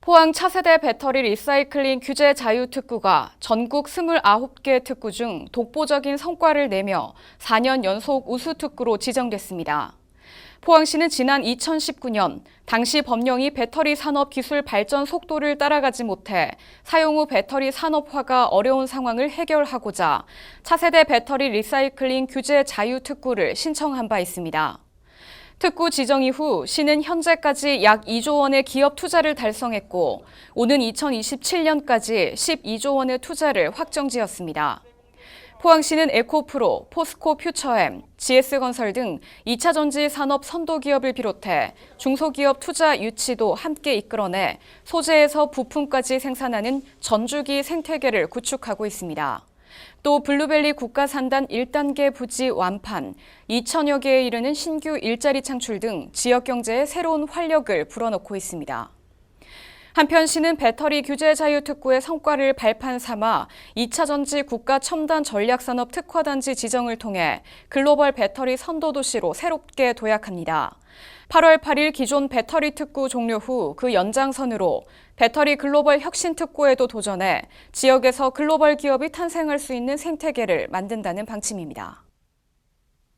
포항 차세대 배터리 리사이클링 규제 자유특구가 전국 29개 특구 중 독보적인 성과를 내며 4년 연속 우수특구로 지정됐습니다. 포항시는 지난 2019년 당시 법령이 배터리 산업 기술 발전 속도를 따라가지 못해 사용 후 배터리 산업화가 어려운 상황을 해결하고자 차세대 배터리 리사이클링 규제 자유특구를 신청한 바 있습니다. 특구 지정 이후 시는 현재까지 약 2조 원의 기업 투자를 달성했고 오는 2027년까지 12조 원의 투자를 확정지었습니다. 포항시는 에코프로, 포스코 퓨처엠, GS건설 등 2차 전지 산업 선도 기업을 비롯해 중소기업 투자 유치도 함께 이끌어내 소재에서 부품까지 생산하는 전주기 생태계를 구축하고 있습니다. 또 블루벨리 국가산단 1단계 부지 완판, 2천여 개에 이르는 신규 일자리 창출 등 지역 경제에 새로운 활력을 불어넣고 있습니다. 한편 시는 배터리 규제 자유 특구의 성과를 발판 삼아 2차 전지 국가 첨단 전략산업 특화단지 지정을 통해 글로벌 배터리 선도 도시로 새롭게 도약합니다. 8월 8일 기존 배터리 특구 종료 후 그 연장선으로 배터리 글로벌 혁신 특구에도 도전해 지역에서 글로벌 기업이 탄생할 수 있는 생태계를 만든다는 방침입니다.